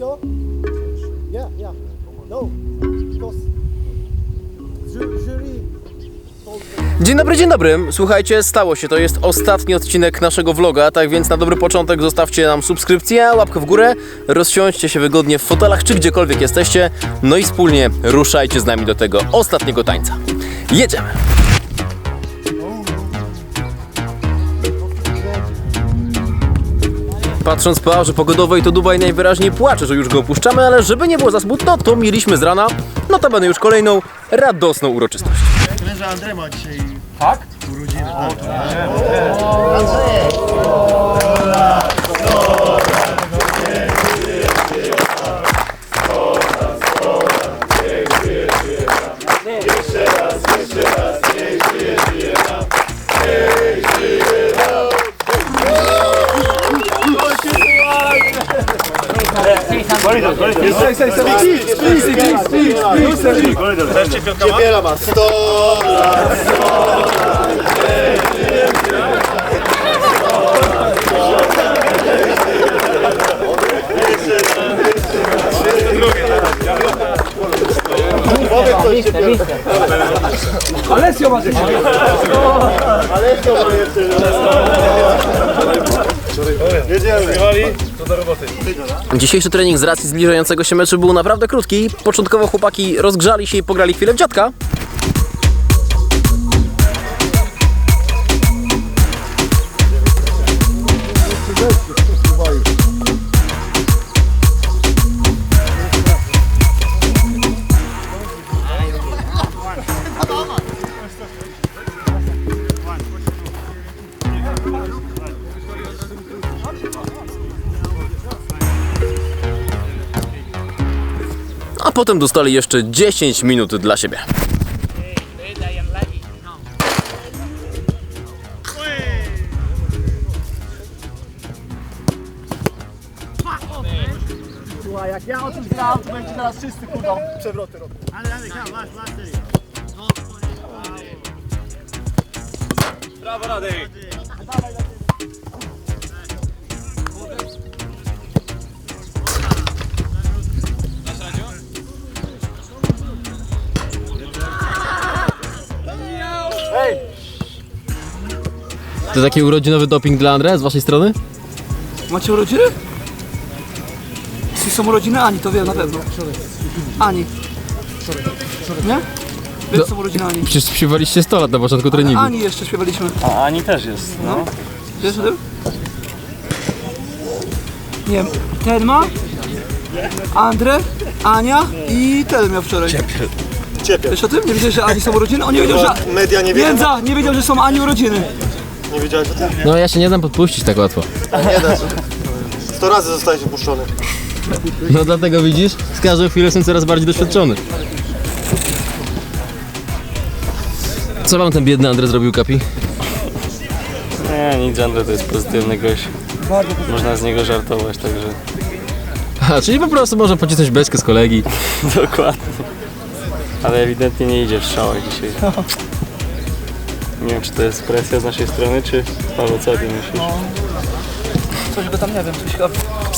Alessio? Yeah, yeah. No, because ju- jury Dzień dobry, dzień dobry. Słuchajcie, stało się. To jest ostatni odcinek naszego vloga, tak więc na dobry początek zostawcie nam subskrypcję, łapkę w górę, rozsiądźcie się wygodnie w fotelach czy gdziekolwiek jesteście, no i wspólnie ruszajcie z nami do tego ostatniego tańca. Jedziemy! Patrząc po aurze pogodowej, to Dubaj najwyraźniej płacze, że już go opuszczamy, ale żeby nie było za smutno, to mieliśmy z rana, notabene już kolejną, radosną uroczystość. Wiem, że Andrzej ma dzisiaj Wiele ma 100 lat. Powiedz coś ci pierwsze. Alessio ma coś. Alessio ma jeszcze. Jedziemy. Dzisiejszy trening z racji zbliżającego się meczu był naprawdę krótki. Początkowo chłopaki rozgrzali się i pograli chwilę w dziadka. A potem dostali jeszcze 10 minut dla siebie. Słuchaj, jak ja o tym znam, to będzie teraz wszyscy kurwa przewroty robią. To taki urodzinowy doping dla Andrea z waszej strony? Macie urodziny? Jeśli są urodziny Ani, to wiem na pewno. Ani. Nie? Wiesz, są urodziny Ani. Przecież śpiewaliście 100 lat na początku treningu. Ani jeszcze śpiewaliśmy. A Ani też jest, no. Wiesz o tym? Nie wiem, ten ma, Andre, Ania i ten miał wczoraj. Ciepiel. Wiesz o tym? Nie wiedziałeś, że Ani są urodziny? On nie wiedział, że... Media nie wiedzą. Jędza, nie wiedział, że są Ani urodziny. Nie wiedziałeś o tym? No ja się nie dam podpuścić tak łatwo. Nie da się. 100 razy zostałeś opuszczony. No dlatego widzisz, z każdą chwilą jestem coraz bardziej doświadczony. Co wam ten biedny Andre zrobił, Kapi? Nie, nic, Andrzej to jest pozytywny gość. Można z niego żartować, także A, czyli po prostu można pocisnąć beczkę z kolegi. dokładnie. Ale ewidentnie nie idzie w strzałach dzisiaj. Nie wiem, czy to jest presja z naszej strony, czy Paweł, co ty myślisz? Coś go tam, nie wiem, coś go...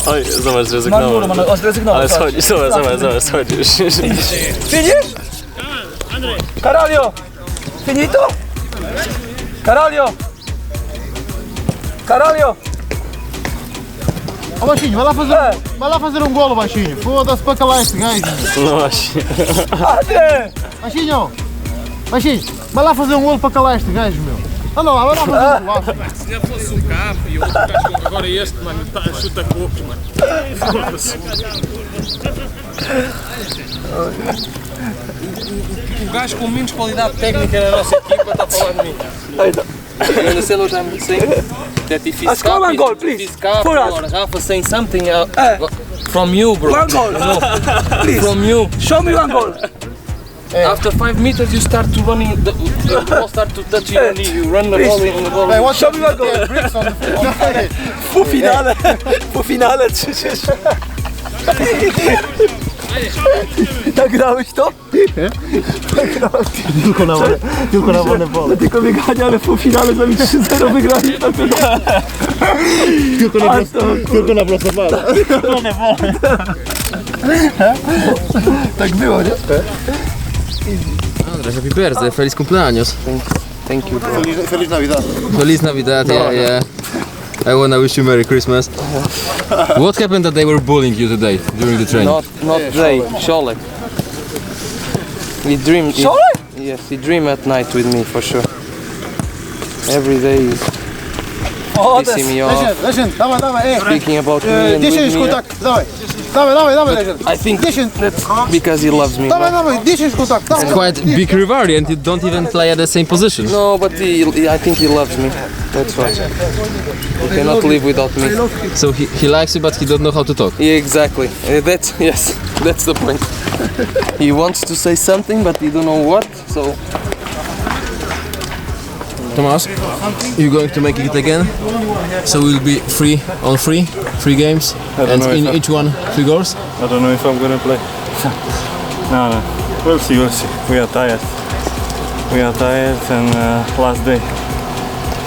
Oj, zobacz, zrezygnował. Manuro, o, zrezygnował. Ale tak. schodzi, zobacz, zobacz, zobacz, schodzisz. Widzisz? Caralho! Finito? Caralho! Caralho! Ô baixinho, vai lá fazer, vai lá fazer um golo, baixinho. Foda-se para calar este gajo. No właśnie. Andre! Baixinho, baixinho, vai lá fazer um golo para calar este gajo, meu. Anda lá, vai lá fazer um golaço. Se fosse um cabo e outro gajo, agora este, mano, tá, chuta poucos, mano. Foda-se. O gajo com menos qualidade técnica na nossa equipa está a falar de mim. You understand what I'm saying? That if he's go, one goal, please. he's copy For us. or Rafa saying something uh, Eh. from you, bro. One goal! Please, From you. show me one goal! After five meters, you start to running. The, the ball start to touch you, and you run the ball in the ball. Hey, me one goal! the bricks on the, on the head. Po finale, po finale przecież. Nagrałeś to? Tylko na wolne, tylko na wolne pole. Tylko bieganie, ale w półfinale z nami 3-0 wygrali. Tylko na, prosto, tylko na prostopada. Tak było, nie? Andrzej, happy birthday, feliz cumpleaños. Thank you, bro. Feliz, feliz Navidad. Feliz Navidad, yeah, yeah. I wanna wish you Merry Christmas. Uh-huh. What happened that they were bullying you today during the training? Not not Jay, Sholek. He dreamed. he- Sholek? Yes, he dream at night with me for sure. Every day he's O, pissing me off, Legend, legend, dawaj, dawaj, ej. speaking about me E, and 10 with me. kontakt, dawaj. Dawaj, dawaj, dawaj, legend. I think 10, that's because he loves me. dawaj, bro. dawaj, 10 kontakt, dawaj. Quite big rivalry and you don't even play at the same position. No, but he, I think he loves me. That's why. He cannot live without me. So he, he likes you but he don't know how to talk. Yeah, exactly. Uh, that's yes, that's the point. he wants to say something, but he don't know what. So Tomasz, you're going to make it again? So we'll be free on free, three games, and in each one three goals. I don't know if I'm gonna play. no, no. We'll see, we'll see. We are tired. We are tired and uh, last day.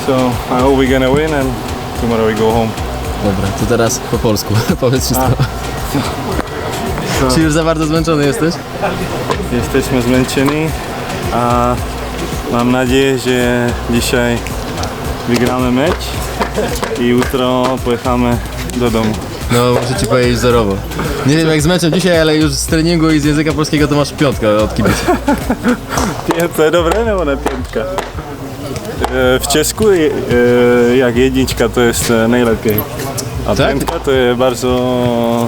So I hope we're gonna win and tomorrow we go home. Dobra, to teraz po polsku. Powiedz wszystko. Czy już za bardzo zmęczony jesteś? Jesteśmy zmęczeni, a mam nadzieję, że dzisiaj wygramy mecz i jutro pojechamy do domu. No, muszę ci powiedzieć zerowo. Nie wiem jak z meczem dzisiaj, ale już z treningu i z języka polskiego to masz piątkę od kibica. Piętce, dobre, nebo ne piętka? E, W Czesku e, jak jedniczka to jest e, najlepiej. A Tak? piętka to jest bardzo,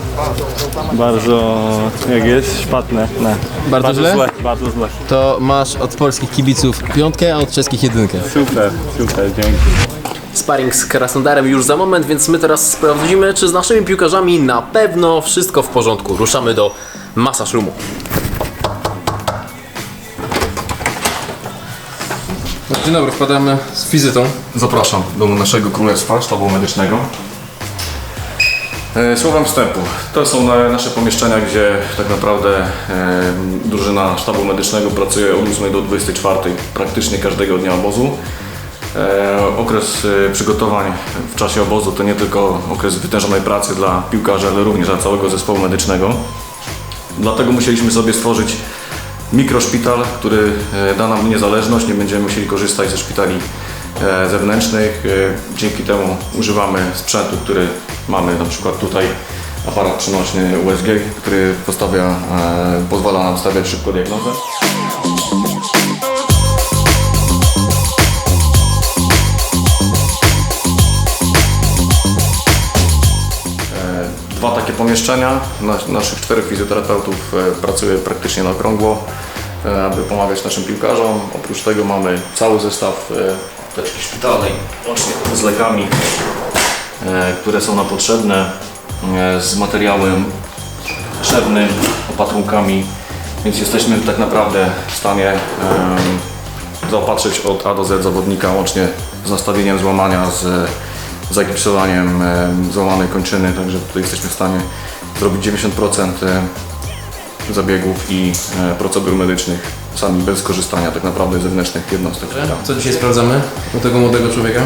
bardzo, jak jest, szpatne. Ne. Bardzo źle? Bardzo źle. To masz od polskich kibiców piątkę, a od czeskich jedynkę. Super, super, dzięki. Sparring z Krasnodarem już za moment, więc my teraz sprawdzimy, czy z naszymi piłkarzami na pewno wszystko w porządku. Ruszamy do masa szumu. Dzień dobry, wpadamy z wizytą. Zapraszam do naszego królestwa sztabu medycznego. E, Słowem wstępu. To są na- nasze pomieszczenia, gdzie tak naprawdę e, drużyna sztabu medycznego pracuje od 8 do 24 praktycznie każdego dnia obozu. E, Okres przygotowań w czasie obozu to nie tylko okres wytężonej pracy dla piłkarzy, ale również dla całego zespołu medycznego. Dlatego musieliśmy sobie stworzyć mikroszpital, który da nam niezależność, nie będziemy musieli korzystać ze szpitali zewnętrznych. E, Dzięki temu używamy sprzętu, który mamy na przykład tutaj aparat przenośny USG, który postawia, e, pozwala nam stawiać szybko diagnozę. dwa takie pomieszczenia. Nas, naszych czterech fizjoterapeutów e, pracuje praktycznie na okrągło, e, aby pomagać naszym piłkarzom. Oprócz tego mamy cały zestaw e, apteczki szpitalnej, łącznie z lekami, e, które są nam potrzebne, e, z materiałem szewnym, opatrunkami, więc jesteśmy tak naprawdę w stanie zaopatrzyć od A do Z zawodnika, łącznie z nastawieniem złamania, z zagipsowaniem em, złamanej kończyny, także tutaj jesteśmy w stanie zrobić 90% e, zabiegów i e, procedur medycznych sami bez korzystania tak naprawdę z zewnętrznych jednostek. Co dzisiaj sprawdzamy u tego młodego człowieka?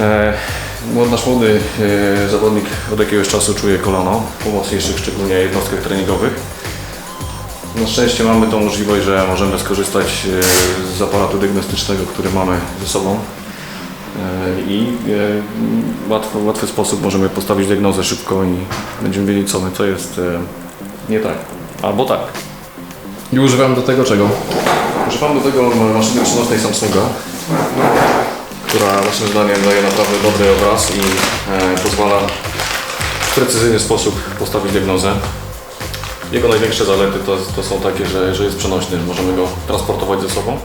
E, Nasz młody e, zawodnik od jakiegoś czasu czuje kolano, po mocniejszych szczególnie jednostkach treningowych. Na szczęście mamy tą możliwość, że możemy skorzystać e, z aparatu diagnostycznego, który mamy ze sobą E, i e, łatwo, w łatwy sposób możemy postawić diagnozę szybko i będziemy wiedzieć co, co jest e, nie tak, albo tak. I używam do tego czego? Używam do tego maszyny przenośnej Samsunga, która naszym zdaniem daje naprawdę dobry obraz i e, pozwala w precyzyjny sposób postawić diagnozę. Jego największe zalety to, to są takie, że, że jest przenośny, możemy go transportować ze sobą.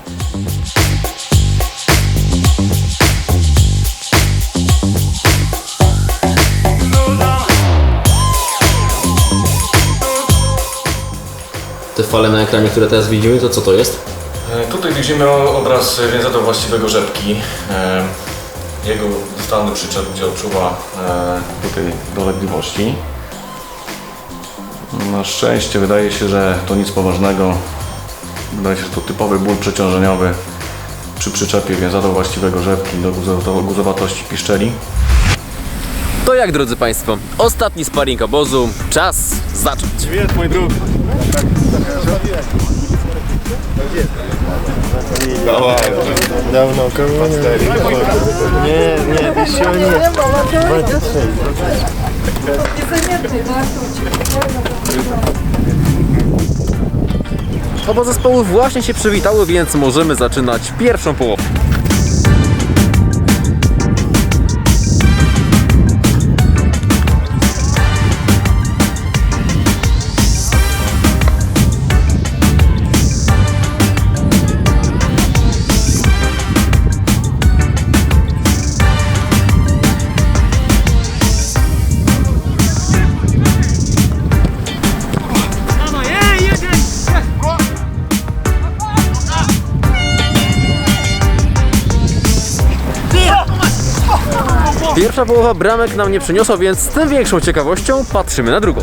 Fale na ekranie, które teraz widzimy, to co to jest? E, Tutaj widzimy obraz więzadła właściwego rzepki. E, Jego zdalny przyczep, gdzie odczuwa e, tutaj dolegliwości. Na szczęście wydaje się, że to nic poważnego. Wydaje się, że to typowy ból przeciążeniowy przy przyczepie wiązadła właściwego rzepki do guzowato- guzowatości piszczeli. To jak drodzy Państwo, ostatni sparring obozu, czas zacząć. Привет, mój друг. Dawaj. Dawno kogo nie Nie, nie, еще нет. 26. Oba zespoły właśnie się przywitały, więc możemy zaczynać pierwszą połowę. Pierwsza połowa bramek nam nie przyniosła, więc z tym większą ciekawością patrzymy na drugą.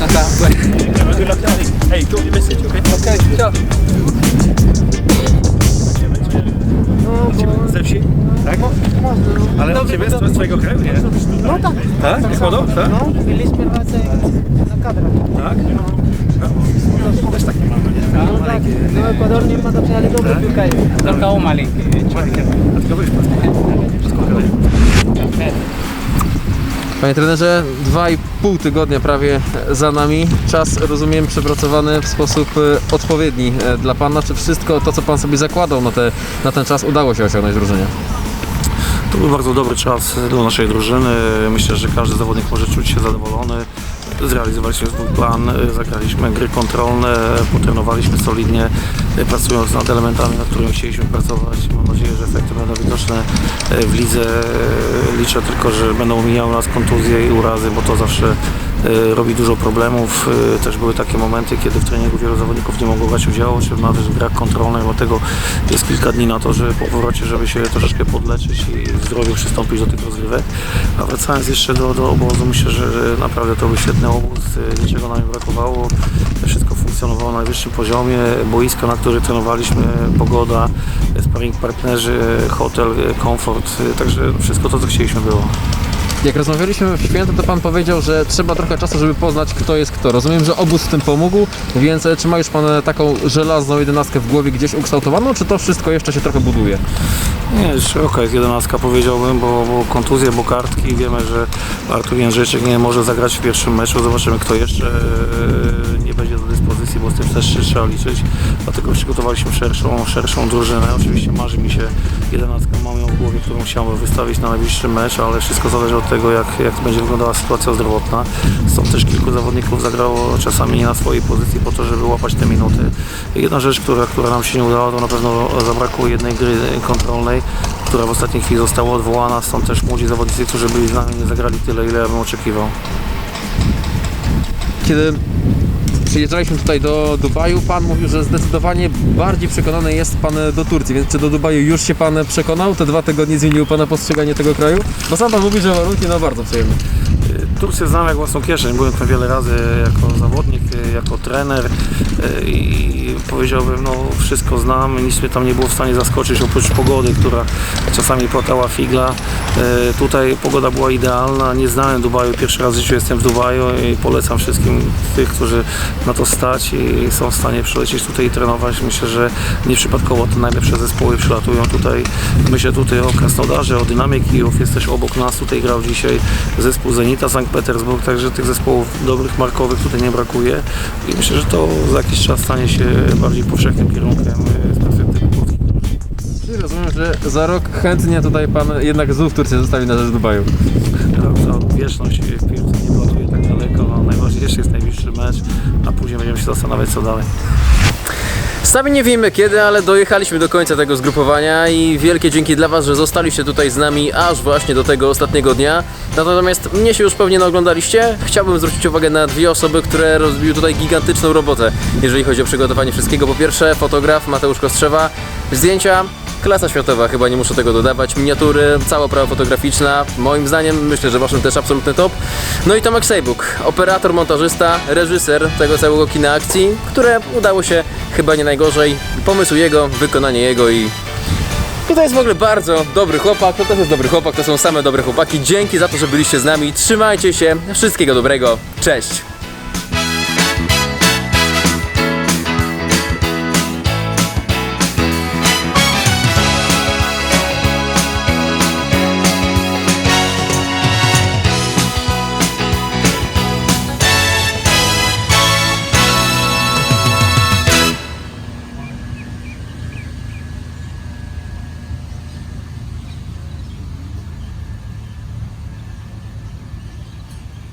El corazón está fuerte. Ok, chao. Ze wsi? Tak? Ale od ciebie z twojego kraju, nie? No tak. Tak? Ecuador? Tak? No, byliśmy razem na kadrach. Tak? Też tak nie mamy, nie? No tak, no Ekwador nie ma dobrze, ale dobry piłkarz. Tylko o Mali. A tylko wyszło. Wszystko okej. Panie trenerze, dwa i pół tygodnia prawie za nami. Czas, rozumiem, przepracowany w sposób e, odpowiedni e, dla Pana. Czy wszystko to, co Pan sobie zakładał na, te, na ten czas, udało się osiągnąć drużynie? To był bardzo dobry czas dla naszej drużyny. Myślę, że każdy zawodnik może czuć się zadowolony. Zrealizowaliśmy swój plan, zagraliśmy gry kontrolne, potrenowaliśmy solidnie, pracując nad elementami, nad którymi chcieliśmy pracować. Mam nadzieję, że efekty będą widoczne w lidze. Liczę tylko, że będą omijały nas kontuzje i urazy, bo to zawsze robi dużo problemów. E, Też były takie momenty, kiedy w treningu wielu zawodników nie mogło brać udziału, czy nawet w grach kontrolnych, dlatego jest kilka dni na to, że po powrocie, żeby się troszeczkę podleczyć i w zdrowiu przystąpić do tych rozgrywek. A wracając jeszcze do, do obozu, myślę, że naprawdę to był świetny obóz, e, niczego nam nie brakowało, wszystko funkcjonowało na najwyższym poziomie, boisko, na którym trenowaliśmy, pogoda, sparring partnerzy, hotel, komfort, także wszystko to, co chcieliśmy było. Jak rozmawialiśmy w święto, to Pan powiedział, że trzeba trochę czasu, żeby poznać, kto jest kto. Rozumiem, że obóz w tym pomógł, więc e, czy ma już Pan e, taką żelazną jedenastkę w głowie gdzieś ukształtowaną, czy to wszystko jeszcze się trochę buduje? Nie, szeroka jest jedenastka powiedziałbym, bo, bo kontuzje, bo kartki. Wiemy, że Artur Jędrzejczyk nie może zagrać w pierwszym meczu. Zobaczymy kto jeszcze bo z tym też trzeba liczyć. Dlatego przygotowaliśmy szerszą, szerszą drużynę. Oczywiście marzy mi się jedenastka mam ją w głowie, którą chciałbym wystawić na najbliższy mecz, ale wszystko zależy od tego, jak, jak będzie wyglądała sytuacja zdrowotna. Stąd też kilku zawodników zagrało czasami nie na swojej pozycji po to, żeby łapać te minuty. Jedna rzecz, która, która nam się nie udała, to na pewno zabrakło jednej gry kontrolnej, która w ostatniej chwili została odwołana. Stąd też młodzi zawodnicy, którzy byli z nami, nie zagrali tyle, ile ja bym oczekiwał. Kiedy przyjeżdżaliśmy tutaj do Dubaju, Pan mówił, że zdecydowanie bardziej przekonany jest Pan do Turcji, więc czy do Dubaju już się Pan przekonał? Te dwa tygodnie zmieniły Pana postrzeganie tego kraju? Bo sam Pan mówi, że warunki no bardzo przyjemne. Turcję znam jak własną kieszeń. Byłem tam wiele razy jako zawodnik, jako trener e, i powiedziałbym, no wszystko znam, nic mnie tam nie było w stanie zaskoczyć oprócz pogody, która czasami płatała figla. E, Tutaj pogoda była idealna, nie znałem Dubaju, pierwszy raz w życiu jestem w Dubaju i polecam wszystkim tych, którzy na to stać i są w stanie przylecieć tutaj i trenować. Myślę, że nieprzypadkowo te najlepsze zespoły przylatują tutaj. Myślę tutaj o Krasnodarze, o Dynamie Kijów, jest obok nas, tutaj grał dzisiaj zespół Zenita Sankt Petersburg, także tych zespołów dobrych, markowych tutaj nie brakuje i myślę, że to za jakiś czas stanie się bardziej powszechnym kierunkiem e, z perspektywy polskiej. Czyli rozumiem, że za rok chętnie tutaj pan jednak znów Turcję zostawi na rzecz Dubaju. Ta wieczność w piłce nie dolatuje tak daleko, no, najważniejszy jest najbliższy mecz, a później będziemy się zastanawiać co dalej. Sami nie wiemy kiedy, ale dojechaliśmy do końca tego zgrupowania i wielkie dzięki dla Was, że zostaliście tutaj z nami aż właśnie do tego ostatniego dnia. Natomiast mnie się już pewnie naoglądaliście. Chciałbym zwrócić uwagę na dwie osoby, które rozbiły tutaj gigantyczną robotę, jeżeli chodzi o przygotowanie wszystkiego. Po pierwsze fotograf Mateusz Kostrzewa, zdjęcia Klasa światowa, chyba nie muszę tego dodawać. Miniatury, cała oprawa fotograficzna. Moim zdaniem, myślę, że waszym też absolutny top. No i Tomek Sejbuk, operator, montażysta, reżyser tego całego kina akcji, które udało się chyba nie najgorzej. Pomysł jego, wykonanie jego i i to jest w ogóle bardzo dobry chłopak, to też jest dobry chłopak, to są same dobre chłopaki. Dzięki za to, że byliście z nami. Trzymajcie się, wszystkiego dobrego, cześć!